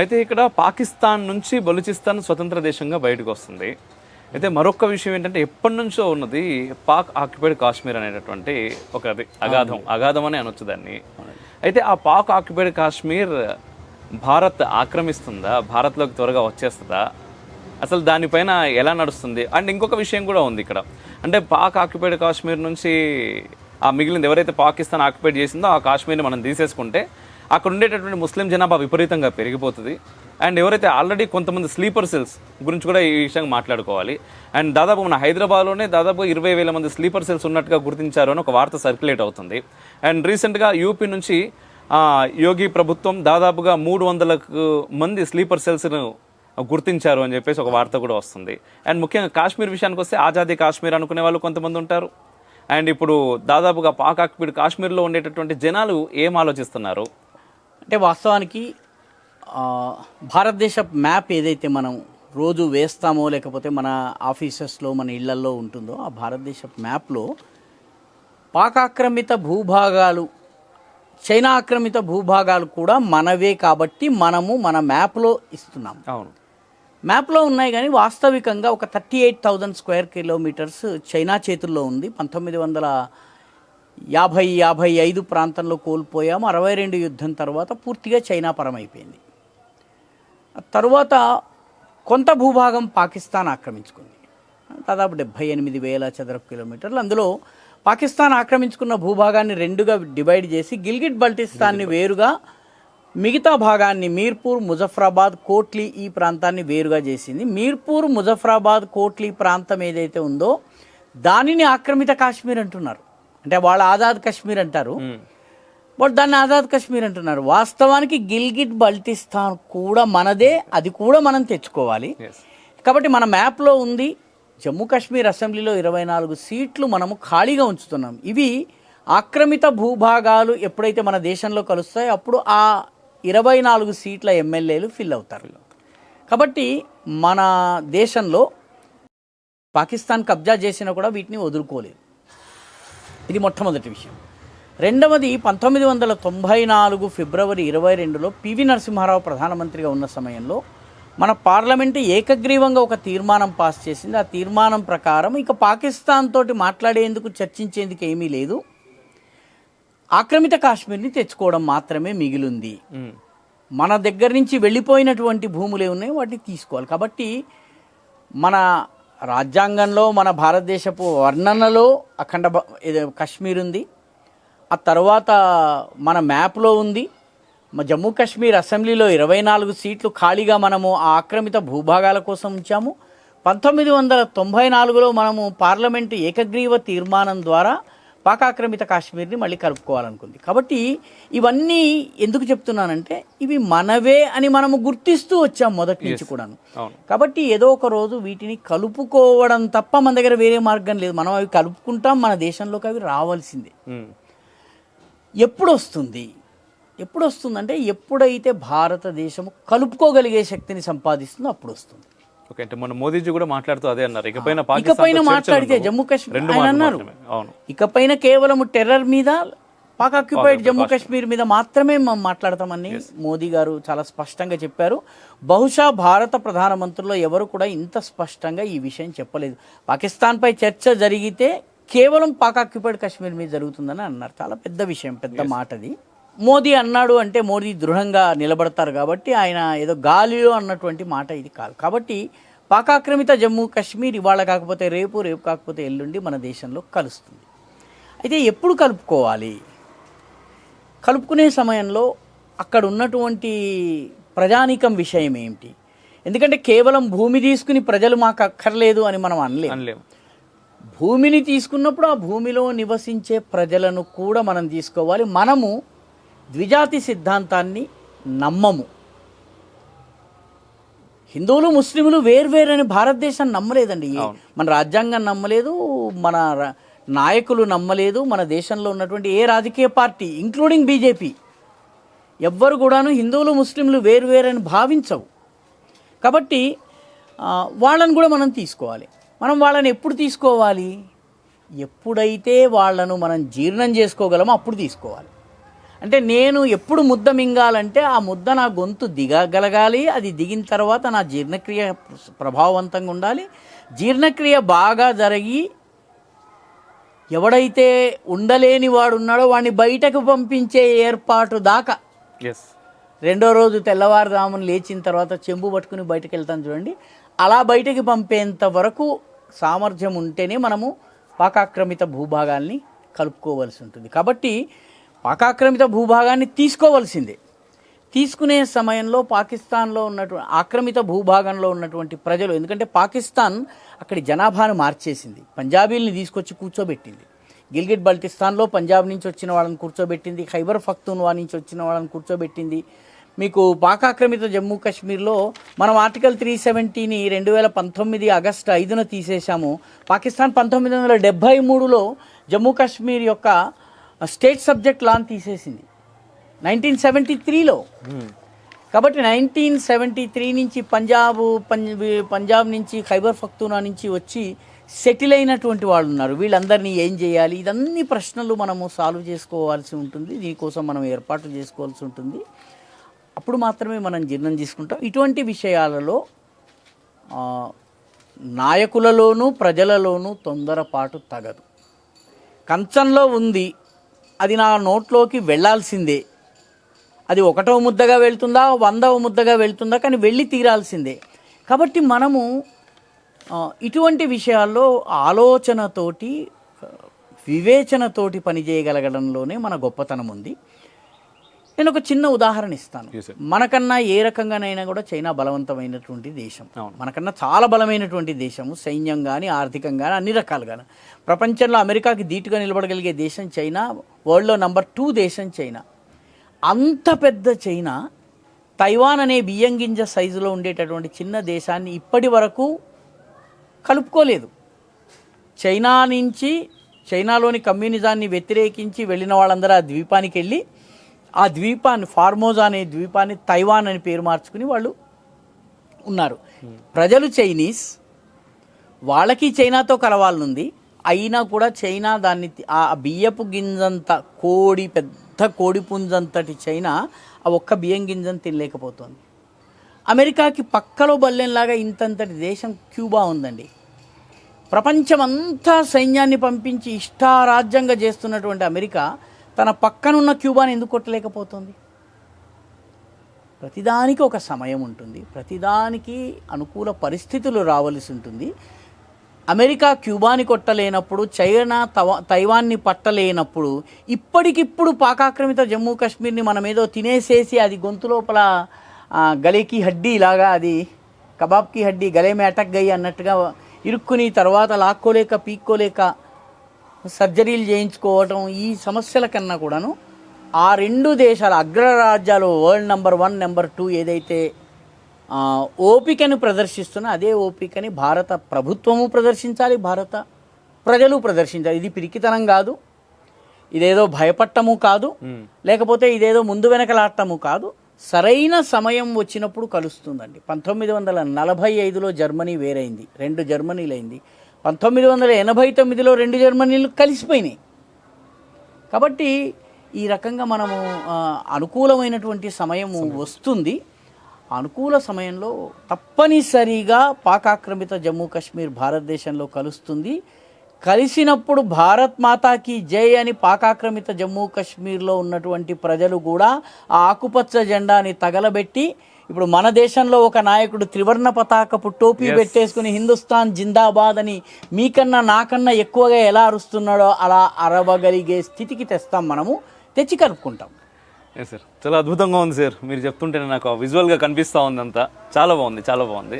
అయితే ఇక్కడ పాకిస్తాన్ నుంచి బలూచిస్తాన్ స్వతంత్ర దేశంగా బయటకు వస్తుంది. అయితే మరొక విషయం ఏంటంటే ఎప్పటి నుంచో ఉన్నది పాక్ ఆక్యుపైడ్ కాశ్మీర్ అనేటటువంటి ఒక అది అగాధం అగాధం అని అనొచ్చు దాన్ని. అయితే ఆ పాక్ ఆక్యుపైడ్ కాశ్మీర్ భారత్ ఆక్రమిస్తుందా? భారత్లోకి త్వరగా వచ్చేస్తుందా? అసలు దానిపైన ఎలా నడుస్తుంది? అండ్ ఇంకొక విషయం కూడా ఉంది ఇక్కడ. అంటే పాక్ ఆక్యుపైడ్ కాశ్మీర్ నుంచి ఆ మిగిలింది ఎవరైతే పాకిస్తాన్ ఆక్యుపైడ్ చేసిందో ఆ కాశ్మీర్ని మనం తీసేసుకుంటే అక్కడ ఉండేటటువంటి ముస్లిం జనాభా విపరీతంగా పెరిగిపోతుంది. అండ్ ఎవరైతే ఆల్రెడీ కొంతమంది స్లీపర్ సెల్స్ గురించి కూడా ఈ విషయంగా మాట్లాడుకోవాలి. అండ్ దాదాపు మన హైదరాబాద్లోనే దాదాపు ఇరవై వేల మంది స్లీపర్ సెల్స్ ఉన్నట్టుగా గుర్తించారు అని ఒక వార్త సర్క్యులేట్ అవుతుంది. అండ్ రీసెంట్గా యూపీ నుంచి యోగి ప్రభుత్వం దాదాపుగా మూడు వందలకు మంది స్లీపర్ సెల్స్ను గుర్తించారు అని చెప్పేసి ఒక వార్త కూడా వస్తుంది. అండ్ ముఖ్యంగా కాశ్మీర్ విషయానికి వస్తే ఆజాదీ కాశ్మీర్ అనుకునే వాళ్ళు కొంతమంది ఉంటారు. అండ్ ఇప్పుడు దాదాపుగా పాక్ ఆక్యుపైడ్ కాశ్మీర్లో ఉండేటటువంటి జనాలు ఏం ఆలోచిస్తున్నారు? అంటే వాస్తవానికి భారతదేశ మ్యాప్ ఏదైతే మనం రోజు వేస్తామో లేకపోతే మన ఆఫీసెస్లో మన ఇళ్ళల్లో ఉంటుందో ఆ భారతదేశ మ్యాప్లో పాకాక్రమిత భూభాగాలు చైనా ఆక్రమిత భూభాగాలు కూడా మనవే కాబట్టి మనము మన మ్యాప్లో ఇస్తున్నాం. అవును. మ్యాప్లో ఉన్నాయి కానీ వాస్తవికంగా ఒక thirty eight thousand square kilometres China చేతుల్లో ఉంది. పంతొమ్మిది వందల యాభై యాభై ఐదు ప్రాంతంలో కోల్పోయాము. అరవై రెండు యుద్ధం తర్వాత పూర్తిగా చైనా పరమైపోయింది. తరువాత కొంత భూభాగం పాకిస్తాన్ ఆక్రమించుకుంది. దాదాపు డెబ్భై ఎనిమిది వేల చదరపు కిలోమీటర్లు. అందులో పాకిస్తాన్ ఆక్రమించుకున్న భూభాగాన్ని రెండుగా డివైడ్ చేసి గిల్గిట్ బల్టిస్తాన్ని వేరుగా మిగతా భాగాన్ని మీర్పూర్ ముజఫ్రాబాద్ కోట్లీ ఈ ప్రాంతాన్ని వేరుగా చేసింది. మీర్పూర్ ముజఫ్రాబాద్ కోట్లీ ప్రాంతం ఏదైతే ఉందో దానిని ఆక్రమిత కాశ్మీర్ అంటున్నారు. అంటే వాళ్ళ ఆజాద్ కాశ్మీర్ అంటారు. బట్ దాన్ని ఆజాద్ కాశ్మీర్ అంటున్నారు. వాస్తవానికి గిల్గిట్ బల్టిస్తాన్ కూడా మనదే అది కూడా మనం తెచ్చుకోవాలి. కాబట్టి మన మ్యాప్లో ఉంది జమ్మూ కాశ్మీర్ అసెంబ్లీలో ఇరవై నాలుగు సీట్లు మనము ఖాళీగా ఉంచుతున్నాం. ఇవి ఆక్రమిత భూభాగాలు ఎప్పుడైతే మన దేశంలో కలుస్తాయో అప్పుడు ఆ ఇరవై నాలుగు సీట్ల ఎమ్మెల్యేలు ఫిల్ అవుతారు. కాబట్టి మన దేశంలో పాకిస్తాన్ కబ్జా చేసినా కూడా వీటిని వదులుకోలేదు. ఇది మొట్టమొదటి విషయం. రెండవది పంతొమ్మిది వందల తొంభై నాలుగు ఫిబ్రవరి ఇరవై రెండులో పివి నరసింహారావు ప్రధానమంత్రిగా ఉన్న సమయంలో మన పార్లమెంటు ఏకగ్రీవంగా ఒక తీర్మానం పాస్ చేసింది. ఆ తీర్మానం ప్రకారం ఇక పాకిస్తాన్ తోటి మాట్లాడేందుకు చర్చించేందుకు ఏమీ లేదు. ఆక్రమిత కాశ్మీర్ని తెచ్చుకోవడం మాత్రమే మిగిలింది. మన దగ్గర నుంచి వెళ్ళిపోయినటువంటి భూములు ఉన్నాయి వాటిని తీసుకోవాలి. కాబట్టి మన రాజ్యాంగంలో మన భారతదేశపు వర్ణనలో అఖండ భ- ఇది కాశ్మీర్ ఉంది. ఆ తర్వాత మన మ్యాప్లో ఉంది. జమ్మూ కాశ్మీర్ అసెంబ్లీలో ఇరవై నాలుగు సీట్లు ఖాళీగా మనము ఆ ఆక్రమిత భూభాగాల కోసం ఉంచాము. పంతొమ్మిది వందల తొంభై నాలుగులో మనము పార్లమెంటు ఏకగ్రీవ తీర్మానం ద్వారా పాకాక్రమిత కాశ్మీర్ని మళ్ళీ కలుపుకోవాలనుకుంది. కాబట్టి ఇవన్నీ ఎందుకు చెప్తున్నానంటే ఇవి మనవే అని మనము గుర్తిస్తూ వచ్చాం మొదటి నుంచి కూడాను. కాబట్టి ఏదో ఒక రోజు వీటిని కలుపుకోవడం తప్ప మన దగ్గర వేరే మార్గం లేదు. మనం అవి కలుపుకుంటాం మన దేశంలోకి అవి రావాల్సిందే. మ్మ్. ఎప్పుడు వస్తుంది ఎప్పుడు వస్తుందంటే ఎప్పుడైతే భారతదేశం కలుపుకోగలిగే శక్తిని సంపాదిస్తుందో అప్పుడు వస్తుంది ఓకే అంటే మొన్న మోదీజీ కూడా మాట్లాడుతూ అదే అన్నారు. ఇకపైన ఇకపైన మాట్లాడితే. జమ్మూ కాశ్మీర్ ఆయన అన్నారు. అవును. ఇకపైన కేవలం టెర్రర్ మీద పాక్ ఆక్యుపైడ్ జమ్మూ కాశ్మీర్. మీద మాత్రమే మనం మాట్లాడతామని మోదీ గారు చాలా స్పష్టంగా చెప్పారు. బహుశా భారత ప్రధానమంత్రుల్లో ఎవరు కూడా ఇంత స్పష్టంగా ఈ విషయం చెప్పలేదు. పాకిస్తాన్పై చర్చ జరిగితే కేవలం పాక్ ఆక్యుపైడ్ కాశ్మీర్ మీద జరుగుతుందని అన్నారు. చాలా పెద్ద విషయం పెద్ద మాట అది మోదీ అన్నాడు అంటే మోదీ దృఢంగా నిలబడతారు కాబట్టి ఆయన ఏదో గాలిలో అన్నటువంటి మాట ఇది కాదు. కాబట్టి పాకాక్రమిత జమ్మూ కాశ్మీర్ ఇవాళ కాకపోతే రేపు రేపు కాకపోతే ఎల్లుండి మన దేశంలో కలుస్తుంది. అయితే ఎప్పుడు కలుపుకోవాలి? కలుపుకునే సమయంలో అక్కడ ఉన్నటువంటి ప్రజానీకం విషయం ఏమిటి? ఎందుకంటే కేవలం భూమి తీసుకుని ప్రజలు మాకు అక్కర్లేదు అని మనం అనలేము అనలేము భూమిని తీసుకున్నప్పుడు ఆ భూమిలో నివసించే ప్రజలను కూడా మనం తీసుకోవాలి. మనము ద్విజాతి సిద్ధాంతాన్ని నమ్మము. హిందువులు ముస్లింలు వేర్వేరని భారతదేశం నమ్మలేదండి. మన రాజ్యాంగం నమ్మలేదు మన నాయకులు నమ్మలేదు మన దేశంలో ఉన్నటువంటి ఏ రాజకీయ పార్టీ ఇంక్లూడింగ్ బీజేపీ ఎవ్వరు కూడాను హిందువులు ముస్లింలు వేర్వేరని భావించవు. కాబట్టి వాళ్ళని కూడా మనం తీసుకోవాలి. మనం వాళ్ళని ఎప్పుడు తీసుకోవాలి? ఎప్పుడైతే వాళ్ళను మనం జీర్ణం చేసుకోగలమో అప్పుడు తీసుకోవాలి. అంటే నేను ఎప్పుడు ముద్ద మింగాలంటే ఆ ముద్ద నా గొంతు దిగగలగాలి అది దిగిన తర్వాత నా జీర్ణక్రియ ప్రభావవంతంగా ఉండాలి. జీర్ణక్రియ బాగా జరిగి ఎవడైతే ఉండలేని వాడు ఉన్నాడో వాడిని బయటకు పంపించే ఏర్పాటు దాకా. ఎస్ రెండో రోజు తెల్లవారుజామున లేచిన తర్వాత చెంబు పట్టుకుని బయటకు వెళ్తాం చూడండి. అలా బయటకి పంపేంత వరకు సామర్థ్యం ఉంటేనే మనము పాకాక్రమిత భూభాగాల్ని కలుపుకోవాల్సి ఉంటుంది. కాబట్టి పాకాక్రమిత భూభాగాన్ని తీసుకోవాల్సిందే. తీసుకునే సమయంలో పాకిస్తాన్లో ఉన్నటువంటి ఆక్రమిత భూభాగంలో ఉన్నటువంటి ప్రజలు ఎందుకంటే పాకిస్తాన్ అక్కడి జనాభాను మార్చేసింది. పంజాబీల్ని తీసుకొచ్చి కూర్చోబెట్టింది. గిల్గిట్ బల్టిస్తాన్లో పంజాబ్ నుంచి వచ్చిన వాళ్ళని కూర్చోబెట్టింది. ఖైబర్ ఫక్తున్వా నుంచి వచ్చిన వాళ్ళని కూర్చోబెట్టింది. మీకు పాకాక్రమిత జమ్మూ కాశ్మీర్లో మనం ఆర్టికల్ త్రీ సెవెంటీని రెండు వేల పంతొమ్మిది ఆగస్టు ఐదున తీసేశాము. పాకిస్తాన్ పంతొమ్మిది వందల డెబ్భై మూడులో జమ్మూ కాశ్మీర్ యొక్క స్టేట్ సబ్జెక్ట్ లాని తీసేసింది. నైన్టీన్ సెవెంటీ త్రీలో. కాబట్టి నైన్టీన్ సెవెంటీ త్రీ నుంచి పంజాబ్ పంజ్ పంజాబ్ నుంచి ఖైబర్ పఖ్తూనా నుంచి వచ్చి సెటిల్ అయినటువంటి వాళ్ళు ఉన్నారు. వీళ్ళందరినీ ఏం చేయాలి? ఇదన్నీ ప్రశ్నలు మనము సాల్వ్ చేసుకోవాల్సి ఉంటుంది. దీనికోసం మనం ఏర్పాటు చేసుకోవాల్సి ఉంటుంది. అప్పుడు మాత్రమే మనం జీర్ణం చేసుకుంటాం. ఇటువంటి విషయాలలో నాయకులలోనూ ప్రజలలోనూ తొందరపాటు తగదు. కంచంలో ఉంది అది నా నోట్లోకి వెళ్ళాల్సిందే. అది ఒకటవ ముద్దగా వెళ్తుందా వందవ ముద్దగా వెళ్తుందా కానీ వెళ్ళి తీరాల్సిందే. కాబట్టి మనము ఇటువంటి విషయాల్లో ఆలోచనతోటి వివేచనతోటి పనిచేయగలగడంలోనే మన గొప్పతనం ఉంది నేను ఒక చిన్న ఉదాహరణ ఇస్తాను. మనకన్నా ఏ రకంగానైనా కూడా చైనా బలవంతమైనటువంటి దేశం. మనకన్నా చాలా బలమైనటువంటి దేశము సైన్యం కానీ ఆర్థికంగా కానీ అన్ని రకాలుగా ప్రపంచంలో అమెరికాకి ధీటుగా నిలబడగలిగే దేశం చైనా వరల్డ్లో నంబర్ టూ దేశం చైనా. అంత పెద్ద చైనా తైవాన్ అనే బియ్యం గింజ సైజులో ఉండేటటువంటి చిన్న దేశాన్ని ఇప్పటి వరకు కలుపుకోలేదు. చైనా నుంచి చైనాలోని కమ్యూనిజాన్ని వ్యతిరేకించి వెళ్ళిన వాళ్ళందరూ ఆ ద్వీపానికి వెళ్ళి ఆ ద్వీపాన్ని ఫార్మోజా అనే ద్వీపాన్ని తైవాన్ అని పేరు మార్చుకుని వాళ్ళు ఉన్నారు. ప్రజలు చైనీస్ వాళ్ళకి చైనాతో కలవాలనుంది. అయినా కూడా చైనా దాన్ని ఆ బియ్యపు గింజంత కోడి పెద్ద కోడి పుంజంతటి చైనా ఆ ఒక్క బియ్యం గింజను తినలేకపోతుంది. అమెరికాకి పక్కలో బల్లెంలాగా ఇంతంతటి దేశం క్యూబా ఉందండి. ప్రపంచమంతా సైన్యాన్ని పంపించి ఇష్టారాజ్యంగా చేస్తున్నటువంటి అమెరికా తన పక్కనున్న క్యూబాని ఎందుకు కొట్టలేకపోతుంది? ప్రతిదానికి ఒక సమయం ఉంటుంది. ప్రతిదానికి అనుకూల పరిస్థితులు రావలసి ఉంటుంది. అమెరికా క్యూబాని కొట్టలేనప్పుడు చైనా తవ తైవాన్ని పట్టలేనప్పుడు ఇప్పటికిప్పుడు పాకాక్రమిత జమ్మూ కాశ్మీర్ని మనం ఏదో తినేసేసి అది గొంతు లోపల గలేకి హడ్డీ లాగా అది కబాబ్కి హడ్డీ గలే మేటక్ అటక్ అన్నట్టుగా ఇరుక్కుని తర్వాత లాక్కోలేక పీక్కోలేక సర్జరీలు చేయించుకోవటం ఈ సమస్యల కన్నా కూడాను ఆ రెండు దేశాల అగ్రరాజ్యాలు world number one number two ఏదైతే ఓపికను ప్రదర్శిస్తున్నా అదే ఓపికని భారత ప్రభుత్వము ప్రదర్శించాలి భారత ప్రజలు ప్రదర్శించాలి. ఇది పిరికితనం కాదు ఇదేదో భయపడటము కాదు లేకపోతే ఇదేదో ముందు వెనకలాడటము కాదు. సరైన సమయం వచ్చినప్పుడు కలుస్తుందండి. పంతొమ్మిది వందల నలభై ఐదులో జర్మనీ వేరైంది. రెండు జర్మనీలు అయింది పంతొమ్మిది వందల ఎనభై తొమ్మిదిలో రెండు జర్మనీలు కలిసిపోయినాయి. కాబట్టి ఈ రకంగా మనము అనుకూలమైనటువంటి సమయం. వస్తుంది. అనుకూల సమయంలో తప్పనిసరిగా పాకాక్రమిత జమ్మూ కాశ్మీర్ భారతదేశంలో కలుస్తుంది. కలిసినప్పుడు భారత్ మాతాకి జై అని పాకాక్రమిత జమ్మూ కాశ్మీర్లో ఉన్నటువంటి ప్రజలు కూడా ఆ ఆకుపచ్చ జెండాని తగలబెట్టి ఇప్పుడు మన దేశంలో ఒక నాయకుడు త్రివర్ణ పతాకపు టోపీ పెట్టేసుకుని హిందుస్థాన్ జిందాబాద్ అని మీకన్నా నాకన్నా ఎక్కువగా ఎలా అరుస్తున్నాడో అలా అరవగలిగే స్థితికి తెస్తాం మనము. తెచ్చి కలుపుకుంటాం. సార్ చాలా అద్భుతంగా ఉంది సార్ మీరు చెప్తుంటేనే నాకు విజువల్గా కనిపిస్తూ ఉంది అంతా చాలా బాగుంది చాలా బాగుంది.